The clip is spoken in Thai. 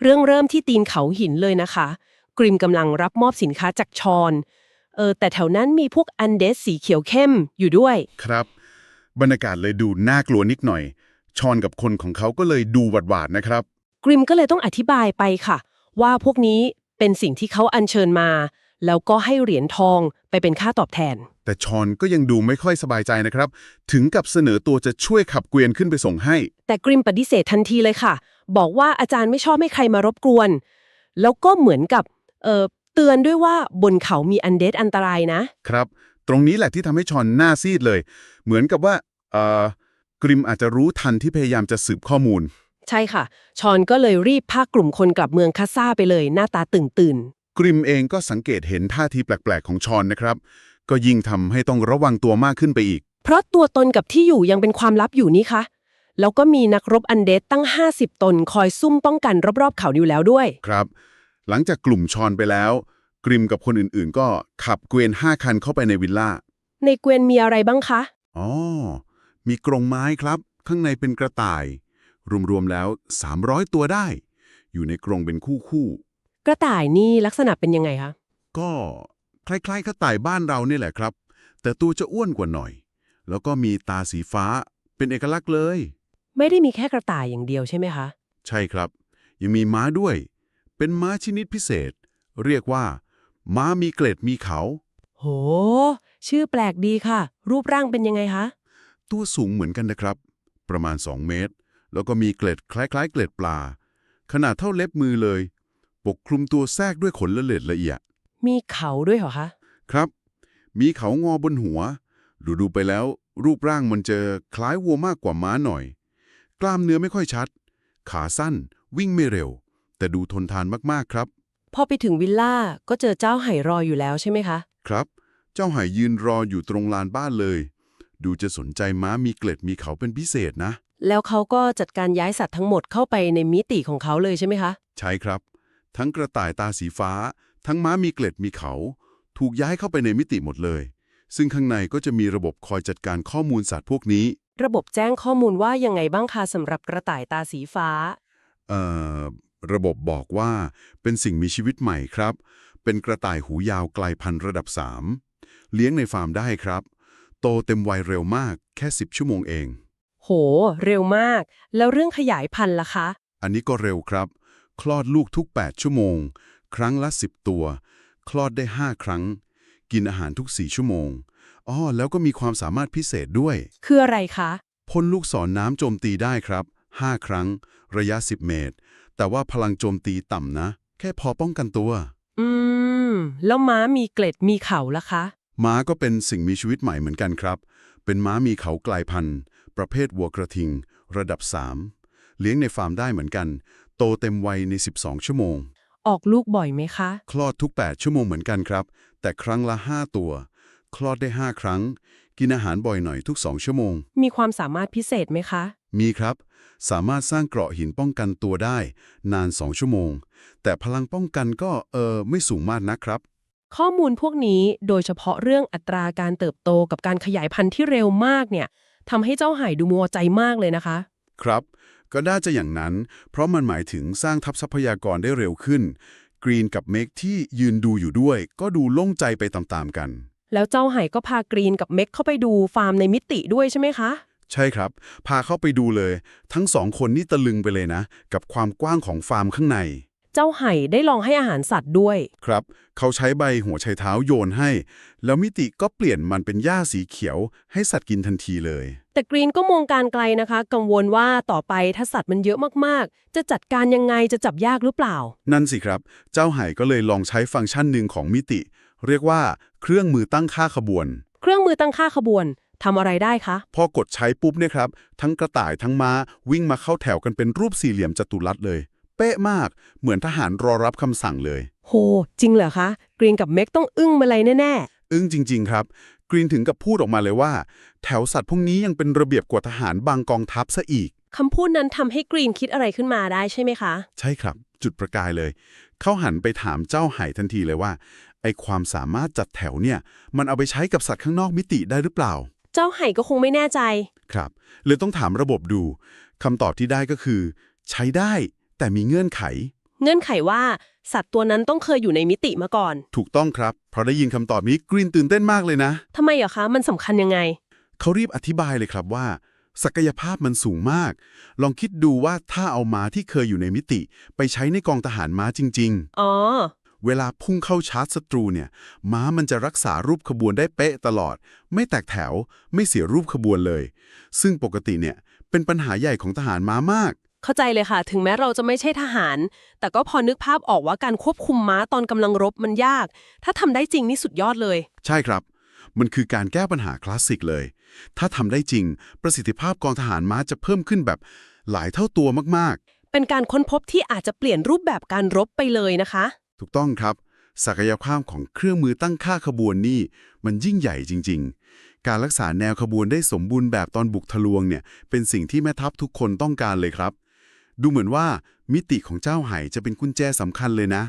เรื่องเริ่มที่ตีนเขาหินเลยนะคะ กริมกำลังรับมอบสินค้าจากชอนเออแต่แถวนั้นมีพวกอันเดสสีเขียวเข้มอยู่ด้วย ครับ บรรยากาศเลยดูน่ากลัวนิดหน่อย ชอนกับคนของเขาก็เลยดูหวาดๆนะครับ กริมก็เลยต้องอธิบายไปค่ะ ว่าพวกนี้เป็นสิ่งที่เขาอัญเชิญมา แล้วก็ให้เหรียญทองไปเป็นค่าตอบแทน แต่ชอนก็ยังดูไม่ค่อยสบายใจนะครับ ถึงกับเสนอตัวจะช่วยขับเกวียนขึ้นไปส่งให้ แต่กริมปฏิเสธทันทีเลยค่ะ บอกว่าอาจารย์ไม่ชอบให้ใครมารบกวน แล้วก็เหมือนกับเอ่อเตือนด้วยว่าบนเขามีอันเดสอันตรายนะ ครับ ตรงนี้แหละที่ทำให้ชอนหน้าซีดเลย เหมือนกับว่าเอ่อกริมอาจจะรู้ทันที่พยายามจะสืบข้อมูล ใช่ค่ะ ชอนก็เลยรีบพากลุ่มคนกลับเมืองคาซ่าไปเลยหน้าตาตื่นตื่น กริมเองก็สังเกตเห็นท่าทีแปลกๆของชอนนะครับ ก็ยิ่งทำให้ต้องระวังตัวมากขึ้นไปอีก เพราะตัวตนกับที่อยู่ยังเป็นความลับอยู่นี่คะแล้วก็มีนักรบอันเดสตั้ง 50 ตนคอยซุ่มป้องกันรอบๆเขาอยู่แล้วด้วย ครับ หลังจากกลุ่มชอนไปแล้ว กริมกับคนอื่นๆ ก็ขับเกวียนห้าคันเข้าไปในวิลล่า ในเกวียนมีอะไรบ้างคะ อ๋อ มีกรงไม้ครับ ข้างในเป็นกระต่าย รวมๆแล้ว 300 ตัวได้ อยู่ในกรงเป็นคู่ กระต่ายนี่ลักษณะเป็นยังไงคะๆก็คล้ายๆกระต่ายบ้านเรานี่แหละครับ แต่ตัวจะอ้วนกว่าหน่อย แล้วก็มีตาสีฟ้าเป็นเอกลักษณ์เลย ไม่ได้มีแค่กระต่ายอย่างเดียวใช่ไหมคะ ใช่ครับ ยังมีม้าด้วย เป็นม้าชนิดพิเศษ เรียกว่า ม้ามีเกล็ดมีเขา โห ชื่อแปลกดีค่ะ รูปร่างเป็นยังไงคะ ตัวสูงเหมือนกันนะครับ ประมาณ 2 เมตร แล้วก็มีเกล็ดคล้ายๆ เกล็ดปลา ขนาดเท่าเล็บมือเลย ปกคลุมตัวแทรกด้วยขนละเอียดละเอียด มีเขาด้วยเหรอคะ ครับ มีเขางอบนหัว ดูดูๆไปแล้ว รูปร่างมันจะคล้ายวัวมากกว่าม้าหน่อย กล้ามเนื้อไม่ค่อยชัด ขาสั้น วิ่งไม่เร็ว แต่ดูทนทานมากๆครับ พอไปถึงวิลล่าก็เจอเจ้าไห่รออยู่แล้วใช่ไหมคะ ครับ เจ้าหายยืนรออยู่ตรงลานบ้านเลย ดูจะสนใจม้ามีเกล็ดมีเขาเป็นพิเศษนะ แล้วเขาก็จัดการย้ายสัตว์ทั้งหมดเข้าไปในมิติของเขาเลยใช่ไหมคะ ใช่ครับ ทั้งกระต่ายตาสีฟ้า ทั้งม้ามีเกล็ดมีเขา ถูกย้ายเข้าไปในมิติหมดเลย ซึ่งข้างในก็จะมีระบบคอยจัดการข้อมูลสัตว์พวกนี้ ระบบแจ้งข้อมูลว่ายังไงบ้างคะสำหรับกระต่ายตาสีฟ้า เอ่อ ระบบบอกว่าเป็นสิ่งมีชีวิตใหม่ครับ เป็นกระต่ายหูยาวไกลพันธุ์ระดับ 3 เลี้ยงในฟาร์มได้ครับ โตเต็มวัยเร็วมากแค่ 10 ชั่วโมงเอง โห เร็วมาก แล้วเรื่องขยายพันธุ์ล่ะคะ อันนี้ก็เร็วครับ คลอดลูกทุก 8 ชั่วโมง ครั้งละ 10 ตัว คลอดได้ 5 ครั้ง กินอาหารทุก 4 ชั่วโมงอ้อแล้วก็มีความสามารถพิเศษด้วย คืออะไรคะพ่นลูกศรน้ำโจมตีได้ครับ 5 ครั้ง ระยะ 10 เมตร แต่ว่าพลังโจมตีต่ำนะ แค่พอป้องกันตัว อืม แล้วม้ามีเกล็ดมีเขาล่ะคะ ม้าก็เป็นสิ่งมีชีวิตใหม่เหมือนกันครับ เป็นม้ามีเขากลายพันธุ์ ประเภทวัวกระทิง ระดับ 3 เลี้ยงในฟาร์มได้เหมือนกัน โตเต็มวัยใน 12 ชั่วโมง ออกลูกบ่อยไหมคะ คลอดทุก 8 ชั่วโมงเหมือนกันครับ แต่ครั้งละ 5 ตัว คลอดได้ 5 ครั้ง กินอาหารบ่อยหน่อยทุก 2 ชั่วโมง มีความสามารถพิเศษไหมคะ มีครับ สามารถสร้างเกราะหินป้องกันตัวได้ นาน 2 ชั่วโมง แต่พลังป้องกันก็เออไม่สูงมากนะครับ ข้อมูลพวกนี้โดยเฉพาะเรื่องอัตราการเติบโตกับการขยายพันธุ์ที่เร็วมากเนี่ยทำให้เจ้าไห่ดูมัวใจมากเลยนะคะ ครับ ก็น่าจะอย่างนั้น เพราะมันหมายถึงสร้างทัพทรัพยากรได้เร็วขึ้น กรีนกับเมกที่ยืนดูอยู่ด้วย ก็ดูโล่งใจไปตามๆกัน แล้วเจ้าไห่ก็พากรีนกับเม็กเข้าไปดูฟาร์มในมิติด้วยใช่ไหมคะ ใช่ครับ พาเข้าไปดูเลย ทั้งสองคนนี่ตะลึงไปเลยนะ กับความกว้างของฟาร์มข้างใน เจ้าไห่ได้ลองให้อาหารสัตว์ด้วย ครับ เขาใช้ใบหัวไชเท้าโยนให้ แล้วมิติก็เปลี่ยนมันเป็นหญ้าสีเขียว ให้สัตว์กินทันทีเลย แต่กรีนก็มองการไกลนะคะ กังวลว่าต่อไปถ้าสัตว์มันเยอะมากๆ จะจัดการยังไงจะจับยากหรือเปล่า นั่นสิครับ เจ้าไห่ก็เลยลองใช้ฟังก์ชันหนึ่งของมิติ เรียกว่าเครื่องมือตั้งค่าขบวน เครื่องมือตั้งค่าขบวนทำอะไรได้คะ พอกดใช้ปุ๊บเนี่ยครับ ทั้งกระต่ายทั้งม้าวิ่งมาเข้าแถวกันเป็นรูปสี่เหลี่ยมจัตุรัสเลย เป๊ะมาก เหมือนทหารรอรับคำสั่งเลย โห จริงเหรอคะ กรีนกับเม็กต้องอึ้งมาเลยแน่ อึ้งจริง ๆ ครับ กรีนถึงกับพูดออกมาเลยว่า แถวสัตว์พวกนี้ยังเป็นระเบียบกว่าทหารบางกองทัพซะอีก ๆ คำพูดนั้นทำให้กรีนคิดอะไรขึ้นมาได้ใช่ไหมคะ ใช่ครับ จุดประกายเลย เขาหันไปถามเจ้าไห่ทันทีเลยว่า ไอความสามารถจัดแถวเนี่ย มันเอาไปใช้กับสัตว์ข้างนอกมิติได้หรือเปล่า เจ้าไห่ก็คงไม่แน่ใจ ครับเลยต้องถามระบบดูคำตอบที่ได้ก็คือ ใช้ได้ แต่มีเงื่อนไข เงื่อนไขว่าสัตว์ตัวนั้นต้องเคยอยู่ในมิติมาก่อน ถูกต้องครับ เพราะได้ยินคำตอบนี้กรีนตื่นเต้นมากเลยนะ ทำไมเหรอคะ มันสำคัญยังไง เขารีบอธิบายเลยครับว่า ศักยภาพมันสูงมาก ลองคิดดูว่าถ้าเอาม้าที่เคยอยู่ในมิติ ไปใช้ในกองทหารม้าจริง อ๋อ ๆ เวลาพุ่งเข้าชาร์จศัตรูเนี่ย ม้ามันจะรักษารูปขบวนได้เป๊ะตลอด ไม่แตกแถว ไม่เสียรูปขบวนเลย ซึ่งปกติเนี่ยเป็นปัญหาใหญ่ของทหารม้ามาก เข้าใจเลยค่ะ ถึงแม้เราจะไม่ใช่ทหาร แต่ก็พอนึกภาพออกว่าการควบคุมม้าตอนกำลังรบมันยาก ถ้าทำได้จริงนี่สุดยอดเลย ใช่ครับ มันคือการแก้ปัญหาคลาสสิกเลย ถ้าทำได้จริง ประสิทธิภาพกองทหารม้าจะเพิ่มขึ้นแบบหลายเท่าตัวมากเป็นการค้นพบที่อาจจะเปลี่ยนรูปแบบการรบไปเลยนะคะๆถูกต้องครับศักยภาพของเครื่องมือตั้งค่าขบวนนี่มันยิ่งใหญ่จริง ๆ การรักษาแนวขบวนได้สมบูรณ์แบบตอนบุกทะลวงเนี่ยเป็นสิ่งที่แม่ทัพทุกคนต้องการเลยครับ ดูเหมือนว่ามิติของเจ้าไหจะเป็นกุญแจสำคัญเลยนะ